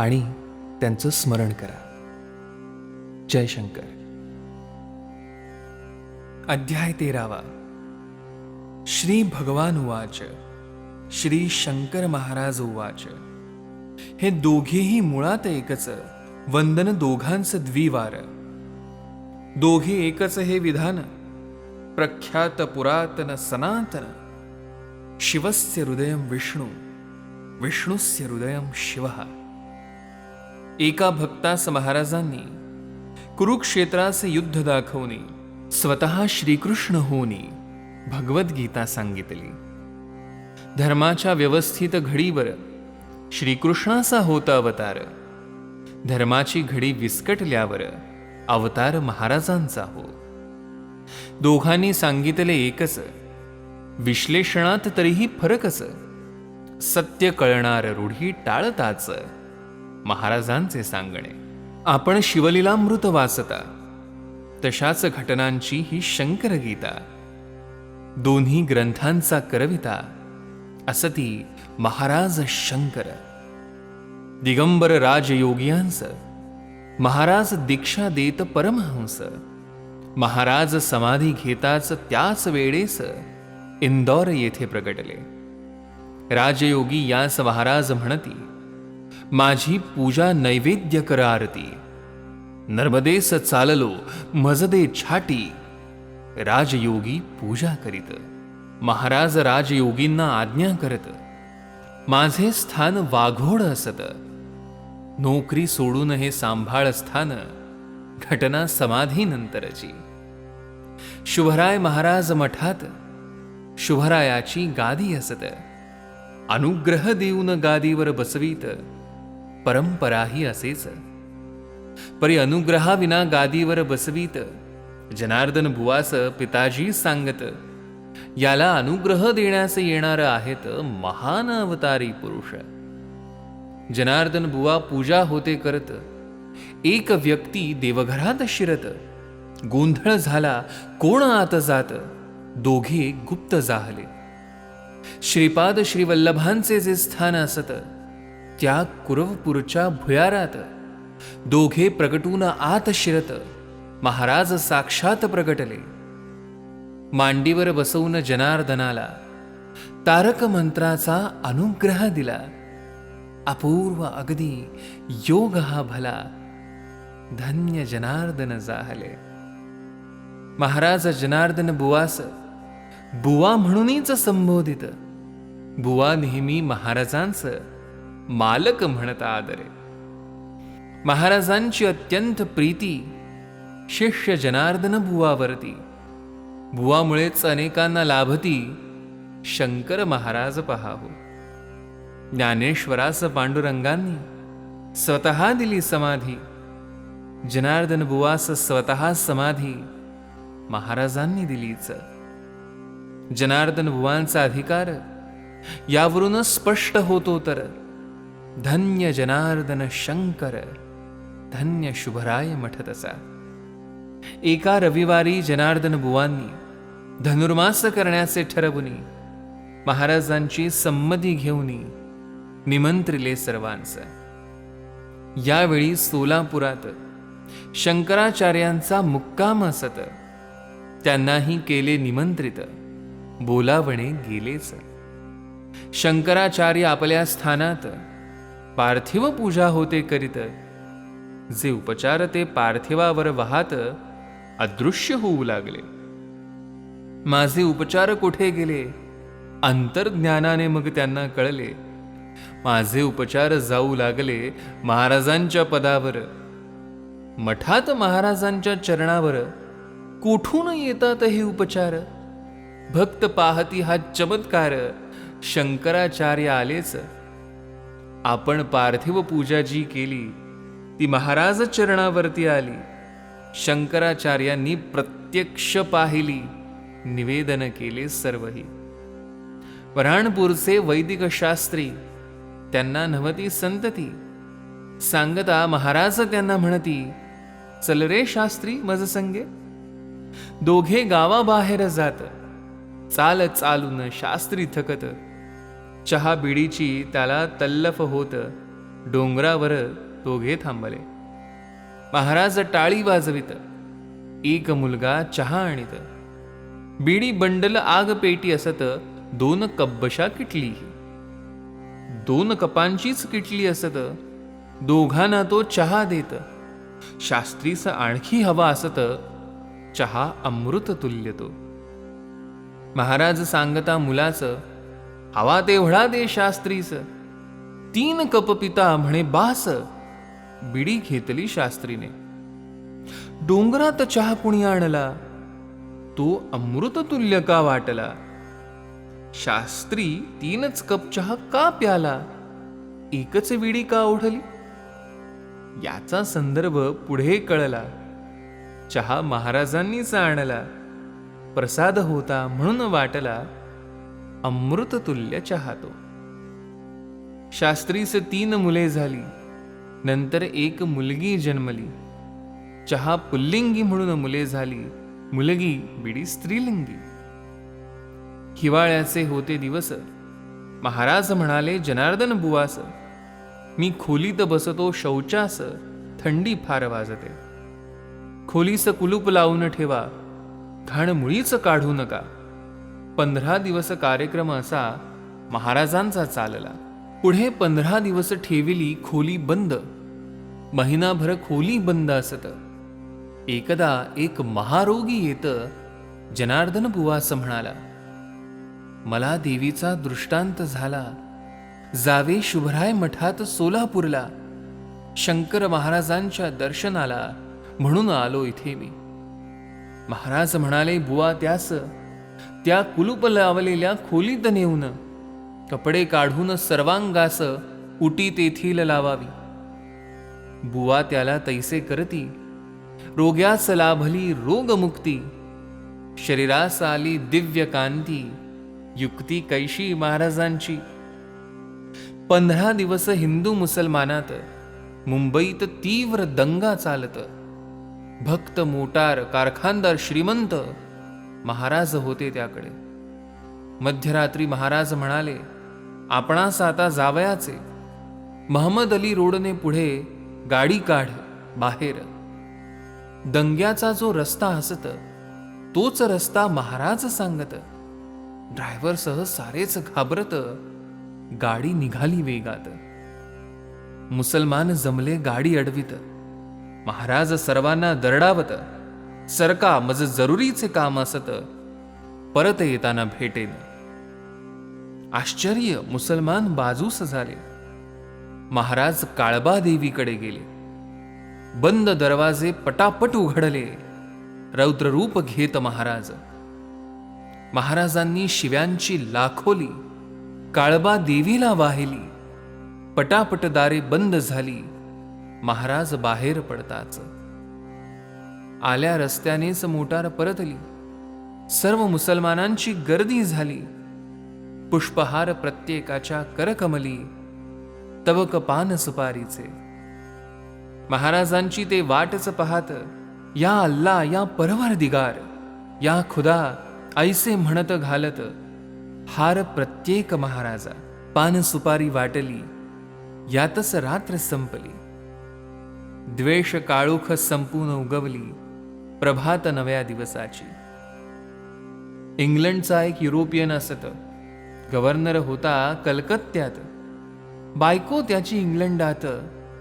आणि त्यांचं स्मरण करा. जयशंकर अध्याय तेरावा. श्री भगवान उवाच श्री शंकर महाराज उवाच. हे दोघेही मुळात एकच वंदन दोघांचं द्विवार. दोघे एकच हे विधान प्रख्यात पुरातन सनातन. शिवस्य हृदय विष्णू विष्णुस्य हृदय शिवः. एका भक्तास महाराजांनी कुरुक्षेत्रास युद्ध दाखवणे स्वतः श्रीकृष्ण होणे भगवद्गीता सांगितली. धर्माच्या व्यवस्थित घडीवर श्रीकृष्णाचा होता अवतार. धर्माची घडी विस्कटल्यावर अवतार महाराजांचा हो. दोघांनी सांगितले एकच विश्लेषणात तरीही फरकच. सत्य कळणार रूढी टाळताच. महाराजांचे सांगणे. आपण शिवलीलामृत वाचता. तशाच घटनांची ही शंकर गीता दोन्ही ग्रंथांचा करविता. असती महाराज शंकर. दिगंबर राजयोगियांस. महाराज दीक्षा देत परमहंस. महाराज समाधी घेताच त्याच वेळेस इंदौर येथे प्रगटले. राजयोगी यास महाराज म्हणती माझी पूजा नैवेद्य कर आरती. नर्मदेस चाललो मजदे छाटी. राजयोगी पूजा करीत. महाराज राजयोगींना आज्ञा करत. माझे स्थान वाघोड असत. नोकरी सोडून हे सांभाळ स्थान घटना समाधीनंतरची शुभराय महाराज मठात शुभरायाची गादी असत. अनुग्रह देऊन गादीवर बसवीत. परंपराही असेच. परी अनुग्रहाविना गादीवर बसवीत. जनार्दन बुवास पिताजी सांगत याला अनुग्रह देण्यास येणार आहेत महान अवतारी पुरुष. जनार्दन बुवा पूजा होते करत एक व्यक्ती देवघरात शिरत. गोंधळ झाला कोण आत जात? दोघे गुप्त जाहले. श्रीपाद श्रीवल्लभांचे जे स्थान असत त्या कुरवपूरच्या भुयारात. दोघे प्रगटून आत शिरत. महाराज साक्षात प्रगटले. मांडीवर बसवून जनार्दनाला. तारक मंत्राचा अनुग्रह दिला. अपूर्व अगदी योग हा भला. धन्य जनार्दन जाहले. महाराज जनार्दन बुवास. बुवा म्हणूनच संबोधित. बुवा नेहमी महाराजांचं मालक म्हणता आदरे. महाराजांची अत्यंत प्रीती शिष्य जनार्दन बुवावरती. बुवामुळेच अनेकांना लाभती शंकर महाराज पहावो. ज्ञानेश्वरास पांडुरंगांनी स्वतः दिली समाधी. जनार्दन बुवास स्वतः समाधी महाराजांनी दिलीच. जनार्दन बुवांचा अधिकार यावरूनच स्पष्ट होतो तर धन्य जनार्दन शंकर धन्य शुभराय मठ तसा एका रविवारी जनार्दन बुवांनी धनुर्मास करण्याचे ठरवुनी महाराजांची संमती घेऊन निमंत्रिले सर्वांस यावेळी सोलापुरात शंकराचार्यांचा मुक्काम असत त्यांनाही केले निमंत्रित बोलावणे गेलेच। शंकराचार्य आपल्या स्थानात पार्थिव पूजा होते करीत. जे उपचार ते पार्थिवावर वाहत अदृश्य होऊ लागले. माझे उपचार कुठे गेले? अंतर्ज्ञानाने मग त्यांना कळले. माझे उपचार जाऊ लागले महाराजांच्या पदावर. मठात महाराजांच्या चरणावर. कुठून येतात हे उपचार? भक्त पाहती हा चमत्कार. शंकराचार्य आलेच. आपण पार्थिव पूजा जी केली ती महाराज चरणावरती आली. शंकराचार्यांनी प्रत्यक्ष पाहिली निवेदन केले सर्वही. वऱ्हाणपूरचे वैदिक शास्त्री त्यांना नवती संतती. सांगता महाराज त्यांना म्हणती चल रे शास्त्री मज संगे. दोघे गावाबाहेर जात. चाल चालून शास्त्री थकत. चहा बिडीची त्याला तल्लफ होत डोंगरावर दोघे थांबले. महाराज टाळी वाजवित एक मुलगा चहा आणित. बिडी बंडल आग पेटी असत दोन कब्बशा किटली. दोन कपांचीच किटली असत दोघांना तो चहा देत. शास्त्रीस आणखी हवा असत चहा अमृत तुल्य तो. महाराज सांगता मुलाचं हवा तेवढा दे शास्त्रीस तीन कप पिता म्हणे बास. बिडी घेतली शास्त्रीने. डोंगरात चहा कुणी आणला? तो अमृत तुल्य का वाटला? शास्त्री तीनच कप चहा का प्याला? एकच विडी का ओढली? याचा संदर्भ पुढे कळला. चहा महाराजांनीच आणला. प्रसाद होता म्हणून वाटला. अमृततुल्य चहा तो शास्त्रीस तीन मुले झाली नंतर एक मुलगी जन्मली. चहा पुल्लिंगी म्हणून मुले झाली मुलगी बिडी स्त्रीलिंगी. हिवाळ्याचे होते दिवस. महाराज म्हणाले जनार्दन बुवास मी खोलीत बसतो शौचास थंडी फार वाजते. खोलीस कुलूप लावून ठेवा घाण मुळीच काढू नका. पंधरा दिवस कार्यक्रम असा महाराजांचा चालला. पुढे पंधरा दिवस ठेविली खोली बंद. महिनाभर खोली बंद असत. एकदा एक महारोगी येत. जनार्दन बुवास म्हणाला मला देवीचा दृष्टांत झाला. जावे शुभराय मठात सोलापूरला. शंकर महाराजांच्या दर्शनाला म्हणून आलो इथे मी. महाराज म्हणाले बुवा त्यास त्या कुलूप लावलेल्या खोलीत नेऊन कपडे काढून सर्वांगास उटी तेथील लावावी. बुवा त्याला तैसे करती रोग्यास लाभली रोगमुक्ती शरीरास आली दिव्य कांती युक्ती कैशी महाराजांची. पंधरा दिवस हिंदू मुसलमानात मुंबईत तीव्र दंगा चालत भक्त मोटार कारखानदार श्रीमंत महाराज होते त्याकडे. मध्यरात्री महाराज म्हणाले आपणास आता जावयाचे. महमद अली रोडने पुढे गाडी काढ बाहेर. दंग्याचा जो रस्ता हसत तोच रस्ता महाराज सांगत. ड्रायव्हरसह सारेच घाबरत गाडी निघाली वेगात. मुसलमान जमले गाडी अडवित. महाराज सर्वांना दरडावत सरका मज जरुरीचे काम असत. परत येताना भेटेन. आश्चर्य मुसलमान बाजूस झाले महाराज काळबा देवीकडे गेले. बंद दरवाजे पटापट उघडले. रौद्ररूप घेत महाराज. महाराजांनी शिव्यांची लाखोली. काळबा देवीला वाहिली. पटापट दारे बंद झाली. महाराज बाहेर पडताच. आल्या रस्त्यानेच मोटार परतली. सर्व मुसलमानांची गर्दी झाली. पुष्पहार प्रत्येकाच्या करकमली. तवक पान सुपारीचे. महाराजांची ते वाटच पाहत या अल्ला या परवर दिगार या खुदा ऐसे म्हणत घालत हार प्रत्येक महाराजा पान सुपारी वाटली यातच रात्र संपली. द्वेष काळोख संपून उगवली प्रभात नव्या दिवसाची. इंग्लंडचा एक युरोपियन असत. गव्हर्नर होता कलकत्त्यात. बायको त्याची इंग्लंडात.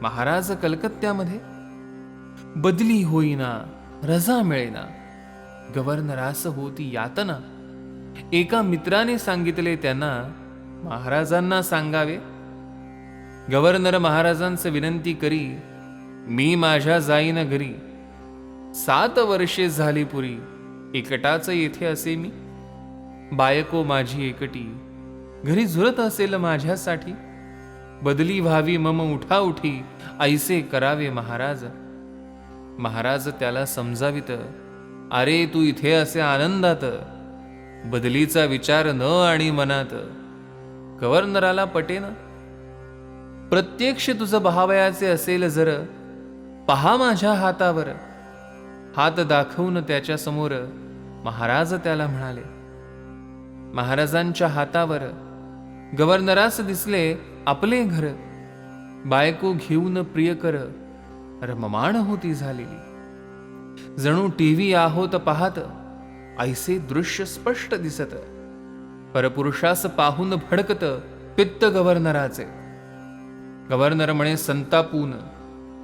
महाराज कलकत्त्यामध्ये. बदली होईना रजा मिळेना. गव्हर्नरास होती यातना. एका मित्राने सांगितले त्यांना महाराजांना सांगावे. गव्हर्नर महाराजांचं विनंती करी मी माझ्या जाईन घरी. सात वर्षे झाली पुरी. एकटाच येथे असे मी. बायको माझी एकटी. घरी झुरत असेल माझ्यासाठी. बदली व्हावी मम उठा उठी ऐसे करावे महाराज. महाराज त्याला समजावित. अरे तू इथे असे आनंदात. बदलीचा विचार न आणि मनात. गव्हर्नराला पटेन प्रत्यक्ष तुझं बहावयाचे असेल जर. पहा माझ्या हातावर. हात दाखवून त्याच्यासमोर महाराज त्याला म्हणाले महाराजांच्या हातावर गव्हर्नरास दिसले आपले घर. बायको घेऊन प्रियकर रममाण होती झालेली. जणू टीव्ही आहोत पाहत ऐसे दृश्य स्पष्ट दिसत. परपुरुषास पाहून भडकत पित्त गव्हर्नराचे गव्हर्नर म्हणे संतापून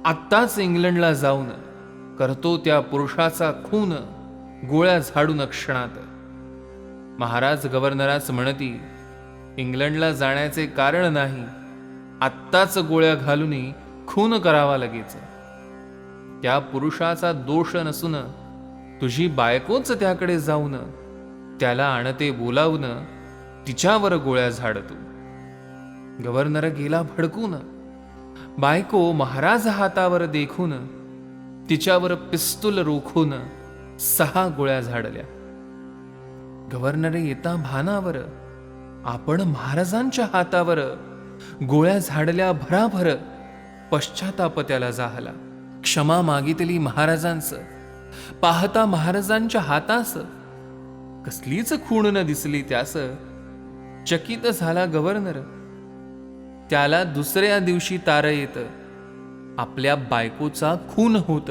आत्ताच इंग्लंडला जाऊन करतो त्या पुरुषाचा खून गोळ्या झाडून क्षणात. महाराज गव्हर्नरास म्हणती इंग्लंडला जाण्याचे कारण नाही. आत्ताच गोळ्या घालून खून करावा लगेच. त्या पुरुषाचा दोष नसून तुझी बायकोच त्याकडे जाऊन त्याला आणते बोलावून तिच्यावर गोळ्या झाडतो. गव्हर्नर गेला भडकून. बायको महाराज हातावर देखून तिच्यावर पिस्तूल रोखून सहा गोळ्या झाडल्या. गव्हर्नर येता भानावर आपण महाराजांच्या हातावर गोळ्या झाडल्या भराभर पश्चाताप त्याला जाहला क्षमा मागितली महाराजांच पाहता महाराजांच्या हातास कसलीच खूण न दिसली त्यास. चकित झाला गव्हर्नर त्याला दुसऱ्या दिवशी तार येतं. आपल्या बायकोचा खून होत.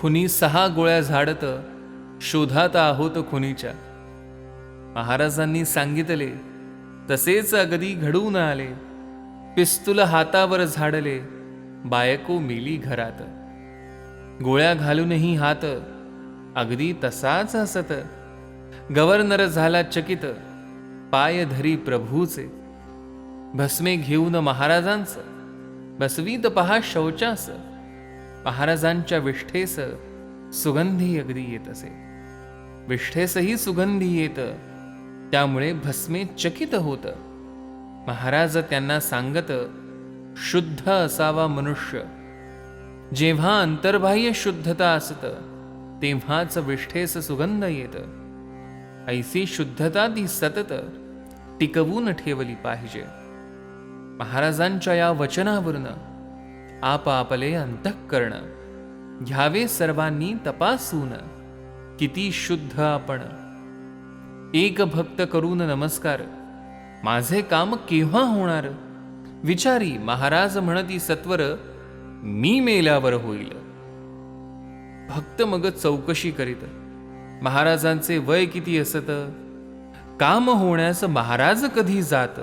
खुनी सहा गोळ्या झाडत शोधात आहोत खुनीच्या. महाराजांनी सांगितले तसेच अगदी घडून आले. पिस्तूल हातावर झाडले बायको मेली घरात. गोळ्या घालूनही हात अगदी तसाच असत गव्हर्नर झाला चकित पाय धरी प्रभूचे. भस्मे घेऊन महाराजांचं. बसवीत पहा शौचास महाराजांच्या विष्ठेस सुगंधी अगदी येत असे. विष्ठेसही सुगंधी येत त्यामुळे भस्मे चकित होत. महाराज त्यांना सांगत शुद्ध असावा मनुष्य. जेव्हा अंतर्बाह्य शुद्धता असत तेव्हाच विष्ठेस सुगंध येत. ऐसी शुद्धता ती सतत टिकवून ठेवली पाहिजे. महाराजांच्या या वचनावरून आपापले अंतःकरण. घ्यावे सर्वांनी तपासून किती शुद्ध आपण. एक भक्त करून नमस्कार. माझे काम केव्हा होणार? विचारी महाराज म्हणती सत्वर मी मेल्यावर होईल. भक्त मग चौकशी करीत महाराजांचे वय किती असत? काम होण्यास महाराज कधी जात?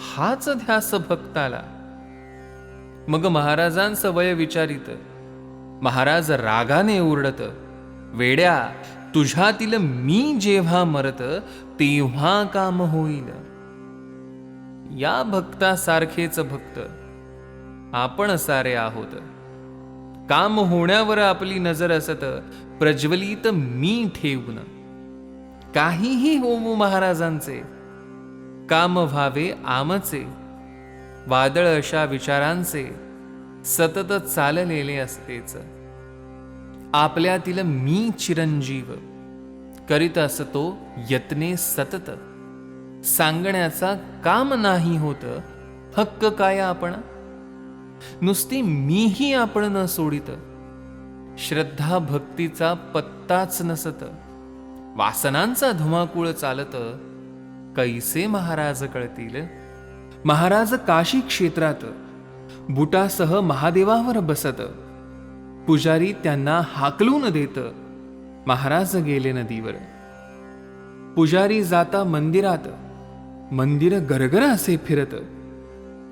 हाच ध्यास भक्ताला. मग महाराजांचं वय विचारित. महाराज रागाने ओरडत वेड्या तुझ्यातील मी जेव्हा मरत तेव्हा काम होईल. या भक्तासारखेच भक्त. आपण सारे आहोत. काम होण्यावर आपली नजर असत प्रज्वलित मी ठेवून. काहीही होऊ महाराजांचे काम व्हावे आमचे. वादळ अशा विचारांचे सतत चाललेले असतेच. आपल्यातील मी चिरंजीव करीत असतो यत्ने सतत. सांगण्याचा काम नाही होत हक्क काय आपण? नुसती मीही आपण न सोडित. श्रद्धा भक्तीचा पत्ताच नसत. वासनांचा धुमाकूळ चालत कैसे महाराज कळतील? महाराज काशी क्षेत्रात बुटासह महादेवावर बसत. पुजारी त्यांना हाकलून देत. महाराज गेले नदीवर. पुजारी जाता मंदिरात. मंदिर गरगर असे फिरत.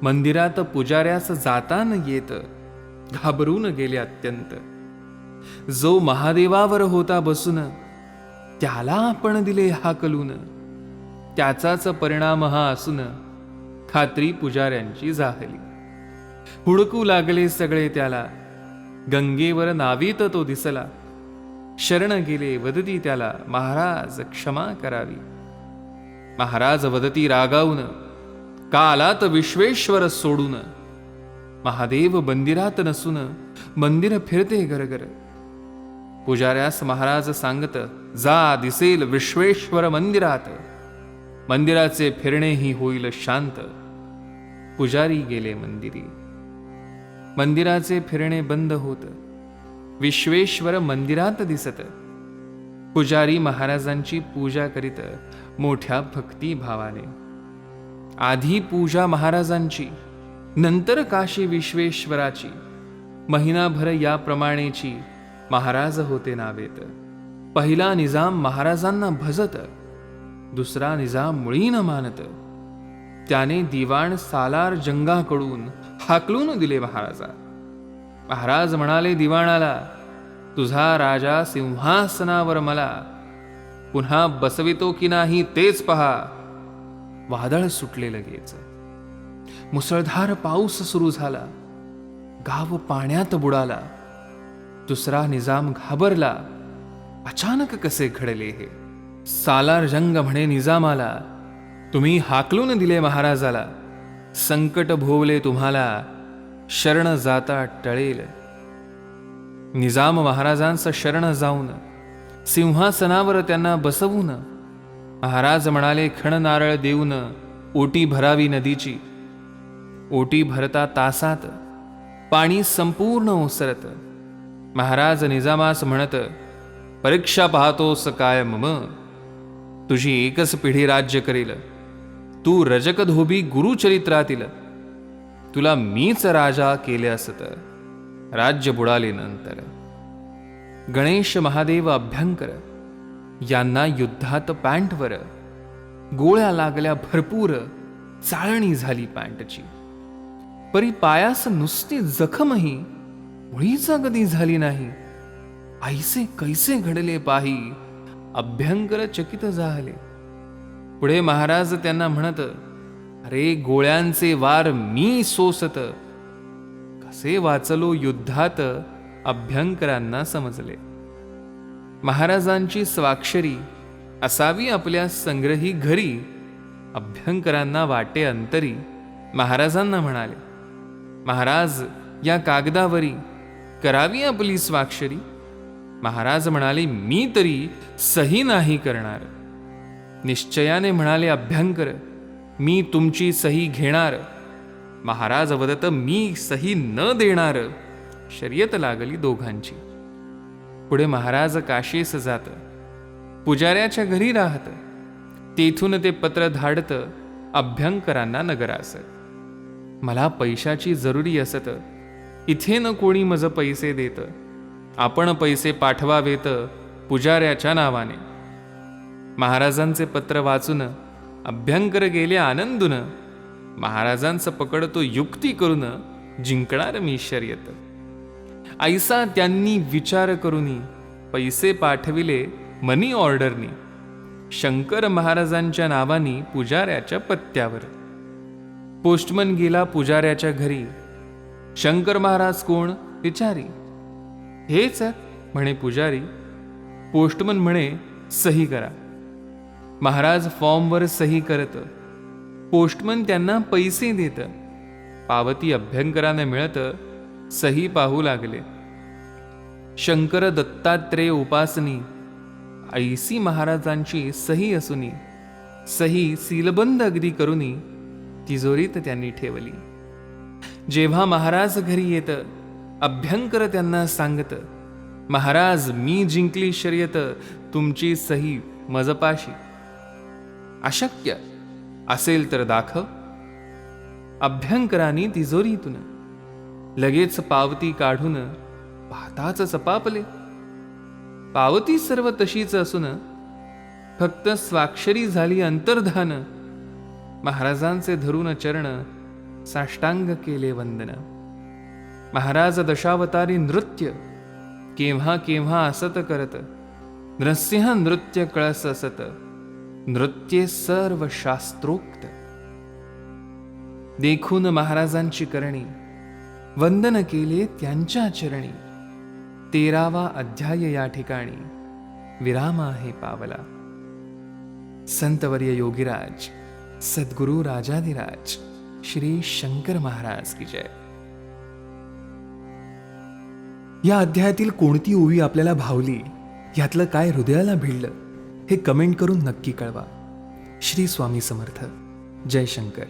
मंदिरात पुजाऱ्यास जाता न येत. घाबरून गेले अत्यंत. जो महादेवावर होता बसून त्याला आपण दिले हाकलून. त्याचाच परिणाम हा असून खात्री पुजाऱ्यांची झाली. हुडकू लागले सगळे त्याला. गंगेवर नावीत तो दिसला. शरण गेले वदती त्याला. महाराज क्षमा करावी. महाराज वदती रागावून कालात विश्वेश्वर सोडून. महादेव मंदिरात नसून मंदिर फिरते गरगर पुजाऱ्यास महाराज सांगत जा दिसेल विश्वेश्वर मंदिरात. मंदिराचे फिरणेही होईल शांत. पुजारी गेले मंदिरी. मंदिराचे फिरणे बंद होत. विश्वेश्वर मंदिरात दिसत. पुजारी महाराजांची पूजा करीत मोठ्या भक्तिभावाने आधी पूजा महाराजांची नंतर काशी विश्वेश्वराची. महिनाभर याप्रमाणेची महाराज होते नावेत. पहिला निजाम महाराजांना भजत. दुसरा निजाम मुळी न मानत. त्याने दिवाण सालार जंगाकडून हाकलून दिले महाराजा. महाराज म्हणाले दिवाणाला तुझा राजा सिंहासनावर मला. पुन्हा बसवितो की नाही तेच पहा. वादळ सुटले लगेच. मुसळधार पाऊस सुरू झाला. गाव पाण्यात बुडाला. दुसरा निजाम घाबरला. अचानक कसे घडले हे? सालार जंग म्हणे निजामाला. तुम्ही हाकलून दिले महाराजाला. संकट भोवले तुम्हाला. शरण जाता टळेल. निजाम महाराजांचं शरण जाऊन सिंहासनावर त्यांना बसवून महाराज म्हणाले खण नारळ देऊन ओटी भरावी नदीची. ओटी भरता तासात पाणी संपूर्ण ओसरत. महाराज निजामास म्हणत परीक्षा पाहतोस काय मम? तुझी एकच पिढी राज्य करील. तू रजक धोबी गुरुचरित्रातील. तुला मीच राजा केले असत. राज्य बुडाले नंतर. गणेश महादेव अभ्यंकर. यांना युद्धात पॅन्टवर. गोळ्या लागल्या भरपूर. चाळणी झाली पॅन्टची. परी पायास नुसती जखमही. मुळीच कधी झाली नाही. ऐसे कैसे घडले पाही. अभ्यंकर चकित झाले. पुढे महाराज त्यांना म्हणत अरे गोळ्यांचे वार मी सोसत. कसे वाचलो युद्धात अभ्यंकरांना समजले. महाराजांची स्वाक्षरी असावी आपल्या संग्रही घरी अभ्यंकरांना वाटे अंतरी महाराजांना म्हणाले महाराज या कागदावरी करावी आपली स्वाक्षरी? महाराज म्हणाले मी तरी सही नाही करणार. निश्चयाने म्हणाले अभ्यंकर मी तुमची सही घेणार. महाराज अवदत मी सही न देणार. शर्यत लागली दोघांची. पुढे महाराज काशीस जात. पुजाऱ्याच्या घरी राहत. तेथून ते पत्र धाडत अभ्यंकरांना नगरास. मला पैशाची जरुरी असत. इथे न कोणी मज पैसे देतं. आपण पैसे पाठवावेत पुजाऱ्याच्या नावाने. महाराजांचे पत्र वाचून अभ्यंकर गेले आनंदून. महाराजांचं पकडतो युक्ती करून जिंकणार मी शर्यत. ऐसा त्यांनी विचार करूनी पैसे पाठविले मनी ऑर्डरनी शंकर महाराजांच्या नावानी पुजाऱ्याच्या पत्त्यावर. पोस्टमन गेला पुजाऱ्याच्या घरी. शंकर महाराज कोण? विचारी हेच आहे. म्हणे पुजारी पोस्टमन म्हणे सही करा. महाराज फॉर्मवर सही करत. पोस्टमन त्यांना पैसे देत. पावती अभ्यंकरानं मिळत सही पाहू लागले. शंकर दत्तात्रेय उपासनी ऐसी महाराजांची सही असूनी सही सीलबंद अगदी करुनी तिजोरीत त्यांनी ठेवली. जेव्हा महाराज घरी येतं अभ्यंकर त्यांना सांगत महाराज मी जिंकली शर्यत तुमची सही मजपाशी. अशक्य असेल तर दाखव. अभ्यंकराने तिजोरीतून लगेच पावती काढून पाहताच चपापले पावती सर्व तशीच असून फक्त स्वाक्षरी झाली अंतर्धान. महाराजांचे धरून चरण साष्टांग केले वंदन. महाराज दशावतारी नृत्य. केव्हा केव्हा असत करत. नृसिंह नृत्य कळस असत. नृत्ये सर्व शास्त्रोक्त. देखून महाराजांची करणी. वंदन केले त्यांच्या चरणी. तेरावा अध्याय या ठिकाणी. विराम आहे पावला. संतवर्य योगीराज सद्गुरु राजाधिराज श्री शंकर महाराज की जय. या अध्यायातील कोणती ओवी आपल्याला भावली? यातलं काय हृदयाला भिडलं? हे कमेंट करून नक्की कळवा. श्री स्वामी समर्थ. जयशंकर.